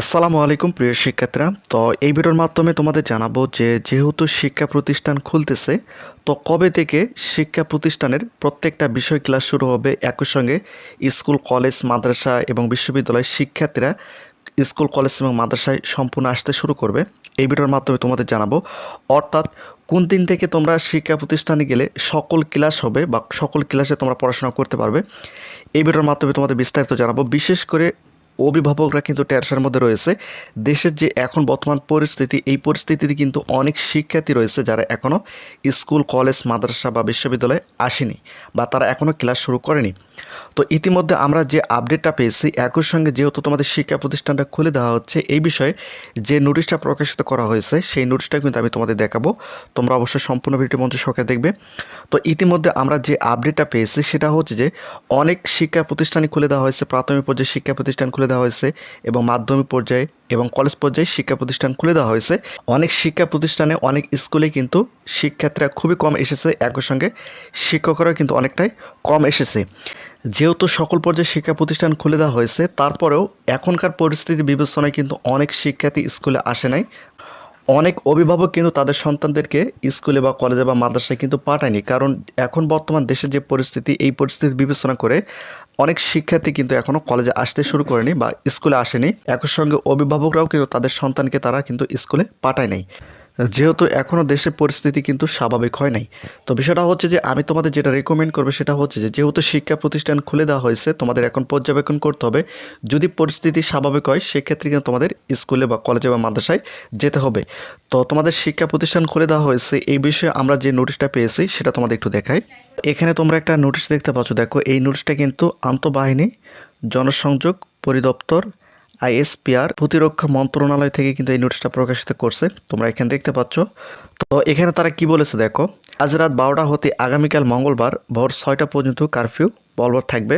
আসসালামু আলাইকুম, প্রিয় শিক্ষার্থীরা। তো এই ভিডিওর মাধ্যমে তোমাদের জানাব যে, যেহেতু শিক্ষা প্রতিষ্ঠান খুলতেছে, তো কবে থেকে শিক্ষা প্রতিষ্ঠানের প্রত্যেকটা বিষয় ক্লাস শুরু হবে? একই সঙ্গে স্কুল, কলেজ, মাদ্রাসা এবং বিশ্ববিদ্যালয়ের শিক্ষার্থীরা স্কুল, কলেজ এবং মাদ্রাসায় সম্পূর্ণ আসতে শুরু করবে। এই ভিডিওর মাধ্যমে তোমাদের জানাব, অর্থাৎ কোন দিন থেকে তোমরা শিক্ষা প্রতিষ্ঠানে গেলে সকল ক্লাস হবে বা সকল ক্লাসে তোমরা পড়াশোনা করতে পারবে? এই ভিডিওর মাধ্যমে তোমাদের বিস্তারিত জানাব। বিশেষ করে অভিভাবকরা কিন্তু টেরসার মধ্যে রয়েছে। দেশের যে এখন বর্তমান পরিস্থিতি, এই পরিস্থিতিতে কিন্তু অনেক শিক্ষার্থী রয়েছে যারা এখনও স্কুল, কলেজ, মাদ্রাসা বা বিশ্ববিদ্যালয়ে আসেনি বা তারা এখনও ক্লাস শুরু করেনি। তো ইতিমধ্যে আমরা যে আপডেটটা পেয়েছি, একই সঙ্গে যেহেতু তোমাদের শিক্ষা প্রতিষ্ঠানটা খুলে দেওয়া হচ্ছে, এই বিষয়ে যে নোটিশটা প্রকাশিত করা হয়েছে, সেই নোটিশটা কিন্তু আমি তোমাদের দেখাবো। তোমরা অবশ্যই সম্পূর্ণ ভিডিও মঞ্চ সহকারে দেখবে। তো ইতিমধ্যে আমরা যে আপডেটটা পেয়েছি, সেটা হচ্ছে যে অনেক শিক্ষা প্রতিষ্ঠানই খুলে দেওয়া হয়েছে, প্রাথমিক পর্যায়ে শিক্ষা প্রতিষ্ঠান খুলে দেওয়া হয়েছে এবং মাধ্যমিক পর্যায়ে এবং কলেজ পর্যায়ে শিক্ষা প্রতিষ্ঠান খুলে দেওয়া হয়েছে। অনেক শিক্ষা প্রতিষ্ঠানে অনেক স্কুলে কিন্তু শিক্ষার্থীরা খুবই কম এসেছে, একই সঙ্গে শিক্ষকরাও কিন্তু অনেকটাই কম এসেছে। যেহেতু সকল পর্যায়ে শিক্ষা প্রতিষ্ঠান খুলে দেওয়া হয়েছে, তারপরেও এখনকার পরিস্থিতি বিবেচনায় কিন্তু অনেক শিক্ষার্থী স্কুলে আসে নাই। অনেক অভিভাবক কিন্তু তাদের সন্তানদেরকে স্কুলে বা কলেজে বা মাদ্রাসায় কিন্তু পাঠায়নি। কারণ এখন বর্তমান দেশের যে পরিস্থিতি, এই পরিস্থিতি বিবেচনা করে অনেক শিক্ষার্থী কিন্তু এখনও কলেজে আসতে শুরু করেনি বা স্কুলে আসেনি। একই সঙ্গে অভিভাবকরাও কিন্তু তাদের সন্তানকে তারা কিন্তু স্কুলে পাঠায় নাই। যেহেতু এখনও দেশের পরিস্থিতি কিন্তু স্বাভাবিক হয় নাই। তো বিষয়টা হচ্ছে যে, আমি তোমাদের যেটা রেকমেন্ড করব সেটা হচ্ছে যে, যেহেতু শিক্ষা প্রতিষ্ঠান খুলে দেওয়া হয়েছে, তোমাদের এখন পর্যবেক্ষণ করতে হবে। যদি পরিস্থিতি স্বাভাবিক হয়, সেক্ষেত্রে কিন্তু তোমাদের স্কুলে বা কলেজে বা মাদ্রাসায় যেতে হবে। তো তোমাদের শিক্ষা প্রতিষ্ঠান খুলে দেওয়া হয়েছে, এই বিষয়ে আমরা যে নোটিশটা পেয়েছি, সেটা তোমাদের একটু দেখাই। এখানে তোমরা একটা নোটিশ দেখতে পাচ্ছ। দেখো, এই নোটিশটা কিন্তু আন্তঃবাহিনী, জনসংযোগ পরিদপ্তর আইএসপিআর প্রতিরক্ষা মন্ত্রণালয় থেকে কিন্তু এই নোটিশটা প্রকাশিত করছে। তোমরা এখানে দেখতে পাচ্ছ। তো এখানে তারা কি বলেছে দেখো, আজ রাত বারোটা হতে আগামীকাল মঙ্গলবার ভোর ছয়টা পর্যন্ত কারফিউ বলবৎ থাকবে।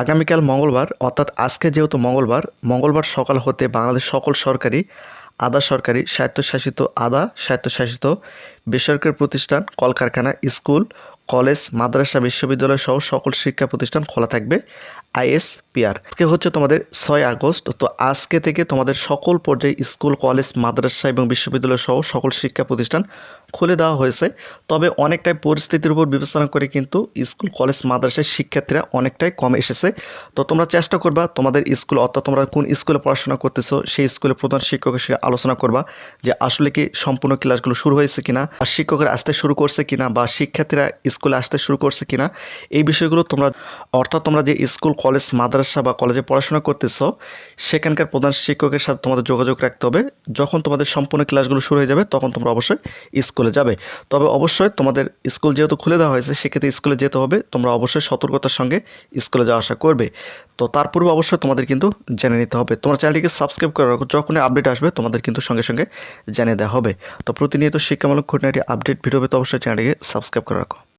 আগামীকাল মঙ্গলবার, অর্থাৎ আজকে যেহেতু মঙ্গলবার মঙ্গলবার সকাল হতে বাংলাদেশ সকল সরকারি, আধা সরকারি, স্বায়ত্তশাসিত আধা স্বায়ত্তশাসিত বেসরকারি প্রতিষ্ঠান, কলকারখানা, স্কুল, কলেজ, মাদ্রাসা, বিশ্ববিদ্যালয় সহ সকল শিক্ষা প্রতিষ্ঠান খোলা থাকবে আইএসপিআর। আজকে হচ্ছে তোমাদের ছয় আগস্ট, তো আজকে থেকে তোমাদের সকল পর্যায়ে স্কুল, কলেজ, মাদ্রাসা এবং বিশ্ববিদ্যালয় সহ সকল শিক্ষা প্রতিষ্ঠান খুলে দেওয়া হয়েছে। তবে অনেকটাই পরিস্থিতির উপর বিবেচনা করে কিন্তু স্কুল, কলেজ মাদ্রাসার শিক্ষার্থীরা অনেকটাই কম এসেছে। তো তোমরা চেষ্টা করবা তোমাদের স্কুল, অর্থাৎ তোমরা কোন স্কুলে পড়াশোনা করতেছো, সেই স্কুলে প্রধান শিক্ষকের সঙ্গে আলোচনা করবা যে আসলে কি সম্পূর্ণ ক্লাসগুলো শুরু হয়েছে কিনা। শিক্ষকেরা আসতে শুরু করছে কিনা বা শিক্ষার্থীরা স্কুলে আসতে শুরু করছে কিনা, এই বিষয়গুলো তোমরা, অর্থাৎ তোমরা যে স্কুল, কলেজ, মাদ্রাসা বা কলেজে পড়াশোনা করতেছো, সেখানকার প্রধান শিক্ষকের সাথে তোমাদের যোগাযোগ রাখতে হবে। যখন তোমাদের সম্পূর্ণ ক্লাসগুলো শুরু হয়ে যাবে, তখন তোমরা অবশ্যই স্কুলে যাবে। তবে অবশ্যই তোমাদের স্কুল যেহেতু খুলে দেওয়া হয়েছে, সেক্ষেত্রে স্কুলে যেতে হবে। তোমরা অবশ্যই সতর্কতার সঙ্গে স্কুলে যাওয়া আসা করবে। তো তার পূর্বে অবশ্যই তোমাদের কিন্তু জেনে নিতে হবে। তোমার চ্যানেলটিকে সাবস্ক্রাইব করে রাখো। যখনই আপডেট আসবে, তোমাদের কিন্তু সঙ্গে সঙ্গে জেনে দেওয়া হবে। তো প্রতিনিয়ত শিক্ষামূলক খুঁটিনাটি আপডেট ভিডিও পেতে অবশ্যই চ্যানেলটিকে সাবস্ক্রাইব করে রাখো